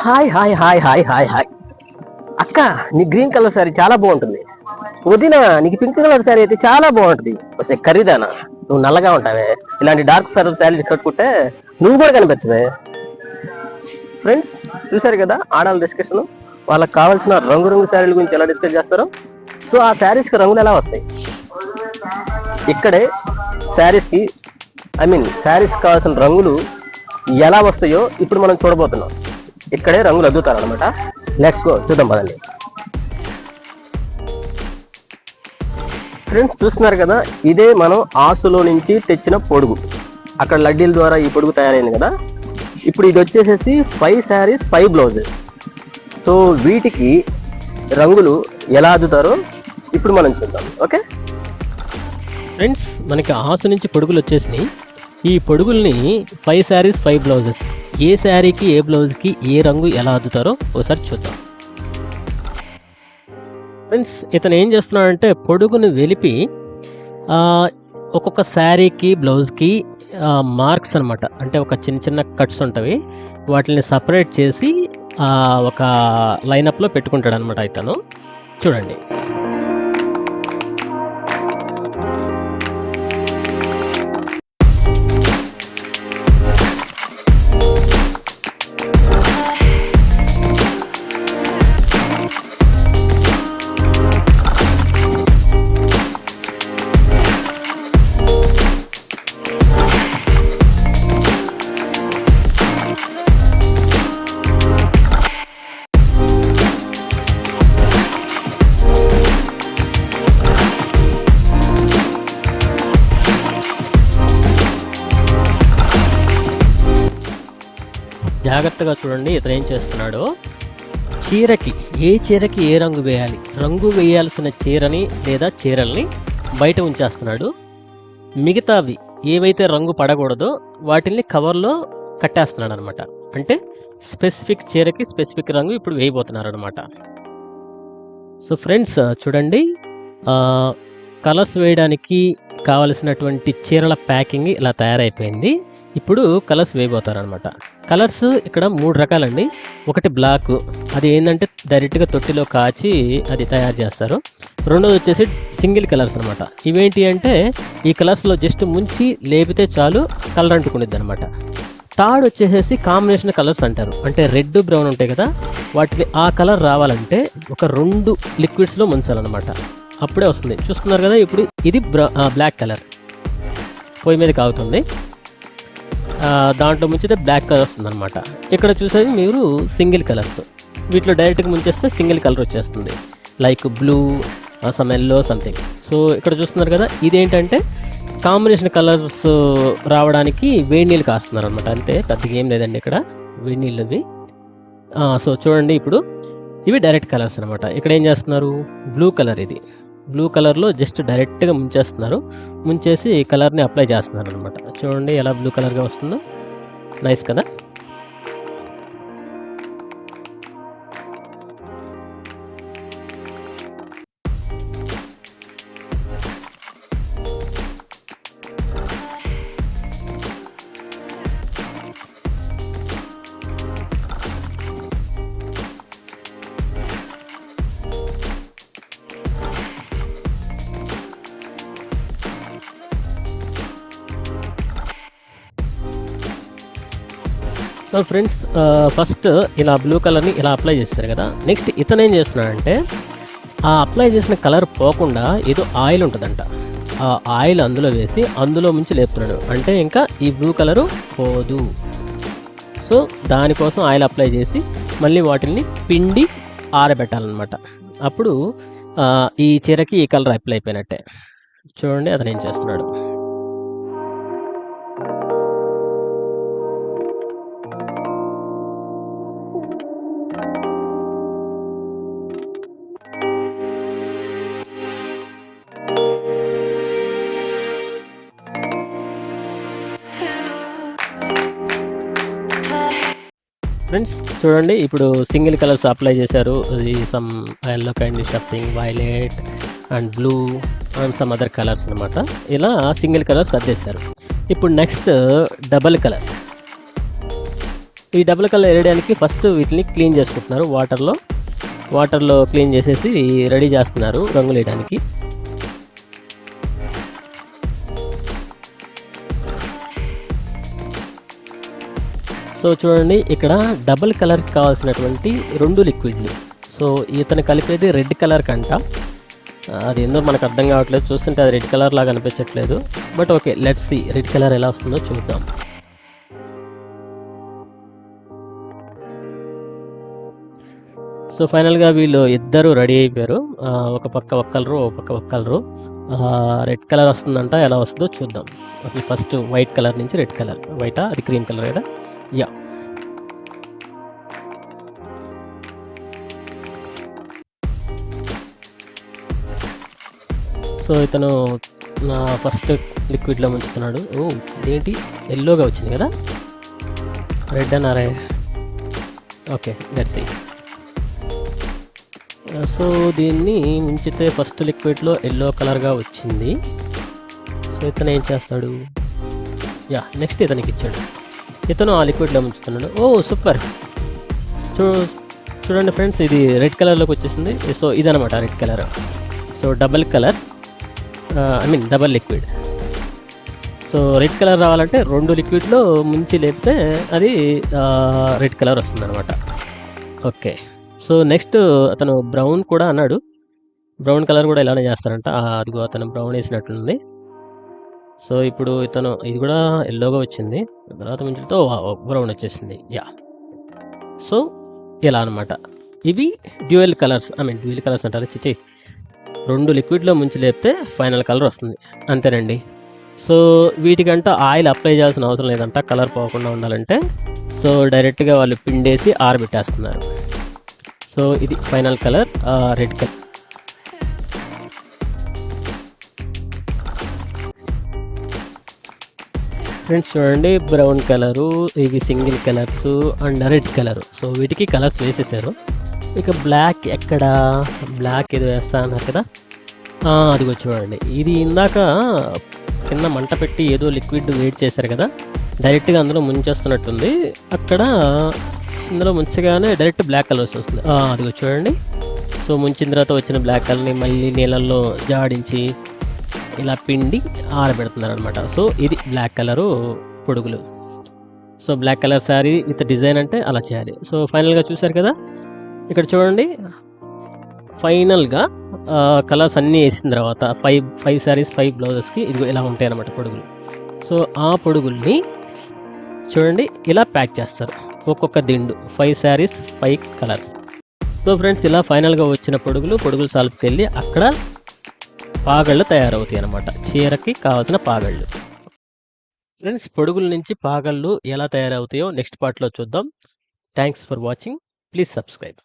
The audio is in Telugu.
Hi hi hi hi hi hi. అక్క నీ గ్రీన్ కలర్ శారీ చాలా బాగుంటుంది. వదిన నీకు పింక్ కలర్ శారీ అయితే చాలా బాగుంటుంది. వస్తే ఖరీదానా? నువ్వు నల్లగా ఉంటావే. ఇలాంటి డార్క్ సారీ శారీ కట్టుకుంటే నువ్వు కూడా కనిపించవే. ఫ్రెండ్స్ చూశారు కదా ఆడాల డిస్కషన్. వాళ్ళకి కావాల్సిన రంగురంగు శారీల గురించి ఎలా డిస్కస్ చేస్తారో? సో ఆ శారీస్కి రంగులు ఎలా వస్తాయి? ఇక్కడే శారీస్కి ఐ మీన్ శారీస్ కావాల్సిన రంగులు ఎలా వస్తాయో ఇప్పుడు మనం చూడబోతున్నాం. ఇక్కడే రంగులు అద్దుతారు అనమాట నెక్స్ట్ గో చూద్దాం పదండి. ఫ్రెండ్స్ చూస్తున్నారు కదా ఇదే మనం ఆసులో నుంచి తెచ్చిన పొడుగు. అక్కడ లడ్డీల ద్వారా ఈ పొడుగు తయారైంది కదా. ఇప్పుడు ఇది వచ్చేసేసి five saris five blouses so వీటికి రంగులు ఎలా అద్దుతారో ఇప్పుడు మనం చూద్దాం ఓకే? ఫ్రెండ్స్ మనకి ఆసు నుంచి పొడుగులు వచ్చేసినాయి. ఈ పొడుగుల్ని ఫైవ్ శారీస్ ఫైవ్ బ్లౌజెస్ ఏ శారీకి ఏ బ్లౌజ్కి ఏ రంగు ఎలా అద్దుతారో ఒకసారి చూద్దాం. ఫ్రెండ్స్ ఇతను ఏం చేస్తున్నాడంటే పొడుగును వెలిపి ఒక్కొక్క శారీకి బ్లౌజ్కి మార్క్స్ అనమాట అంటే ఒక చిన్న చిన్న కట్స్ ఉంటవి. వాటిని సపరేట్ చేసి ఒక లైనప్లో పెట్టుకుంటాడు అనమాట ఇతను. చూడండి. జాగ్రత్తగా చూడండి ఇతను ఏం చేస్తున్నాడో? చీరకి ఏ చీరకి ఏ రంగు వేయాలి? రంగు వేయాల్సిన చీరని లేదా చీరల్ని బయట ఉంచేస్తున్నాడు. మిగతావి ఏవైతే రంగు పడకూడదో వాటిని కవర్లో కట్టేస్తున్నాడు అనమాట అంటే స్పెసిఫిక్ చీరకి స్పెసిఫిక్ రంగు ఇప్పుడు వేయబోతున్నారు అనమాట సో ఫ్రెండ్స్ చూడండి కలర్స్ వేయడానికి కావలసినటువంటి చీరల ప్యాకింగ్ ఇలా తయారైపోయింది. ఇప్పుడు కలర్స్ వేయబోతారనమాట. కలర్స్ ఇక్కడ మూడు రకాలండి. ఒకటి బ్లాక్ అది ఏంటంటే డైరెక్ట్గా తొట్టిలో కాచి అది తయారు చేస్తారు. రెండోది వచ్చేసి సింగిల్ కలర్స్ అనమాట ఇవేంటి అంటే ఈ కలర్స్లో జస్ట్ ముంచి లేపితే చాలు కలర్ అంటుకునేది అనమాట థర్డ్ వచ్చేసేసి కాంబినేషన్ కలర్స్ అంటారు. అంటే రెడ్ బ్రౌన్ ఉంటాయి కదా వాటిని ఆ కలర్ రావాలంటే ఒక రెండు లిక్విడ్స్లో ముంచాలన్నమాట. అప్పుడే వస్తుంది. చూస్తున్నారు కదా ఇప్పుడు ఇది బ్లాక్ కలర్. పొయ్యి మీద కాగుతుంది దాంట్లో ముంచితే బ్లాక్ కలర్ వస్తుంది అనమాట ఇక్కడ చూసేది మీరు సింగిల్ కలర్స్. వీటిలో డైరెక్ట్గా ముంచేస్తే సింగిల్ కలర్ వచ్చేస్తుంది. Like blue some yellow something so ఇక్కడ చూస్తున్నారు కదా ఇదేంటంటే కాంబినేషన్ కలర్స్ రావడానికి వేడి నీళ్ళు కాస్తున్నారు అనమాట అంతే పెద్దగా ఏం లేదండి ఇక్కడ వేడి నీళ్ళు సో చూడండి ఇప్పుడు ఇవి డైరెక్ట్ కలర్స్ అనమాట ఇక్కడ ఏం చేస్తున్నారు? బ్లూ కలర్ ఇది. బ్లూ కలర్లో జస్ట్ డైరెక్ట్గా ముంచేస్తున్నారు. ముంచేసి ఈ కలర్ని అప్లై చేస్తున్నారు అనమాట చూడండి ఎలా బ్లూ కలర్గా వస్తుందో. నైస్ కదా? సో ఫ్రెండ్స్ ఫస్ట్ ఇలా బ్లూ కలర్ని ఇలా అప్లై చేస్తారు కదా. నెక్స్ట్ ఇతను ఏం చేస్తున్నాడంటే ఆ అప్లై చేసిన కలర్ పోకుండా ఏదో ఆయిల్ ఉంటుందంట. ఆ ఆయిల్ అందులో వేసి అందులో ముంచి లేపుతున్నాడు. అంటే ఇంకా ఈ బ్లూ కలరు పోదు. సో దానికోసం ఆయిల్ అప్లై చేసి మళ్ళీ వాటిని పిండి ఆరబెట్టాలన్నమాట. అప్పుడు ఈ చీరకి ఈ కలర్ అప్లై అయిపోయినట్టే. చూడండి అతను ఏం చేస్తున్నాడు. ఫ్రెండ్స్ చూడండి ఇప్పుడు సింగిల్ కలర్స్ అప్లై చేశారు. అది some yellow kind షఫింగ్ violet and blue and some other colours అనమాట ఇలా సింగిల్ కలర్స్ అద్దేశారు ఇప్పుడు నెక్స్ట్ డబల్ కలర్ ఈ డబుల్ కలర్ వేయడానికి ఫస్ట్ వీటిని క్లీన్ చేసుకుంటున్నారు. వాటర్లో వాటర్లో క్లీన్ చేసేసి రెడీ చేస్తున్నారు రంగులు వేయడానికి సో చూడండి ఇక్కడ డబుల్ కలర్కి కావాల్సినటువంటి రెండు లిక్విడ్లు. సో ఇతను కలిపేది రెడ్ కలర్ కంట. అది ఏందో మనకు అర్థం కావట్లేదు. చూస్తుంటే అది రెడ్ కలర్ లాగా అనిపించట్లేదు. But okay let's see red colour ఎలా వస్తుందో చూద్దాం. సో ఫైనల్గా వీళ్ళు ఇద్దరు రెడీ అయిపోయారు. ఒక పక్క ఒక కలరు ఒక పక్క ఒక కలరు రెడ్ కలర్ వస్తుందంట ఎలా వస్తుందో చూద్దాం. అసలు ఫస్ట్ వైట్ కలర్ నుంచి రెడ్ కలర్. వైటా అది క్రీమ్ కలర్ కదా? యా. సో ఇతను నా ఫస్ట్ లిక్విడ్లో ముంచుతున్నాడు. ఓ ఇదేంటి? ఎల్లోగా వచ్చింది కదా? రెడ్ అన్నారే ఓకే లెట్స్ సో దీన్ని ముంచితే ఫస్ట్ లిక్విడ్లో ఎల్లో కలర్గా వచ్చింది. సో ఇతను ఏం చేస్తాడు? యా నెక్స్ట్ ఇతనికి ఇచ్చాడు. ఇతను ఆ లిక్విడ్లో ముంచుతున్నాడు. ఓ సూపర్ చూ చూడండి ఫ్రెండ్స్ ఇది రెడ్ కలర్లోకి వచ్చేసింది. సో ఇదనమాట red colour so double colour I mean double liquid so red colour రావాలంటే రెండు లిక్విడ్లో ముంచి లేపితే అది రెడ్ కలర్ వస్తుంది అనమాట ఓకే. సో నెక్స్ట్ అతను బ్రౌన్ కూడా అన్నాడు. బ్రౌన్ కలర్ కూడా ఇలానే చేస్తారంట. అదిగో అతను బ్రౌన్ వేసినట్లుంది. సో ఇప్పుడు ఇతను ఇది కూడా ఎల్లోగా వచ్చింది. తర్వాత మించులతో బ్రౌన్ వచ్చేసింది. యా. సో ఇలా అనమాట ఇవి dual colours I mean dual colours అంటారు. చిచి రెండు లిక్విడ్లో ముంచి లేపితే ఫైనల్ కలర్ వస్తుంది. అంతేనండి. సో వీటికంటే ఆయిల్ అప్లై చేయాల్సిన అవసరం లేదంట. కలర్ పోకుండా ఉండాలంటే. సో డైరెక్ట్గా వాళ్ళు పిండేసి ఆరబెట్టేస్తున్నారు. సో ఇది final colour red colour. Friends చూడండి బ్రౌన్ కలరు ఇవి single colours and red colour so వీటికి కలర్స్ వేసేసారు. ఇక బ్లాక్ ఎక్కడ? బ్లాక్ ఏదో వేస్తా అన్నారు కదా. అదిగో చూడండి. ఇది ఇందాక కింద మంట పెట్టి ఏదో లిక్విడ్ వేడి చేశారు కదా. డైరెక్ట్గా అందులో ముంచేస్తున్నట్టుంది. అక్కడ ఇందులో ముంచగానే డైరెక్ట్ బ్లాక్ కలర్ వస్తుంది. అదిగో చూడండి. సో ముంచిన తర్వాత వచ్చిన బ్లాక్ కలర్ని మళ్ళీ నీళ్ళల్లో జాడించి ఇలా పిండి ఆరబెడుతున్నారు అనమాట సో ఇది black colour పొడుగులు. So black colour sari with design అంటే అలా చేయాలి. సో ఫైనల్గా చూశారు కదా? ఇక్కడ చూడండి. ఫైనల్గా కలర్స్ అన్నీ వేసిన తర్వాత ఫైవ్ ఫైవ్ శారీస్ ఫైవ్ బ్లౌజెస్కి ఇది ఇలా ఉంటాయి అన్నమాట పొడుగులు. సో ఆ పొడుగుల్ని చూడండి ఇలా ప్యాక్ చేస్తారు. ఒక్కొక్క దిండు. Five saris five colours. So friends ఇలా ఫైనల్గా వచ్చిన పొడుగులు పొడుగులు సాల్పుకి వెళ్ళి అక్కడ పాగళ్ళు తయారవుతాయి అన్నమాట చీరకి కావాల్సిన పాగళ్ళు. ఫ్రెండ్స్ పొడుగుల నుంచి పాగళ్ళు ఎలా తయారవుతాయో నెక్స్ట్ పార్ట్లో చూద్దాం. Thanks for watching please subscribe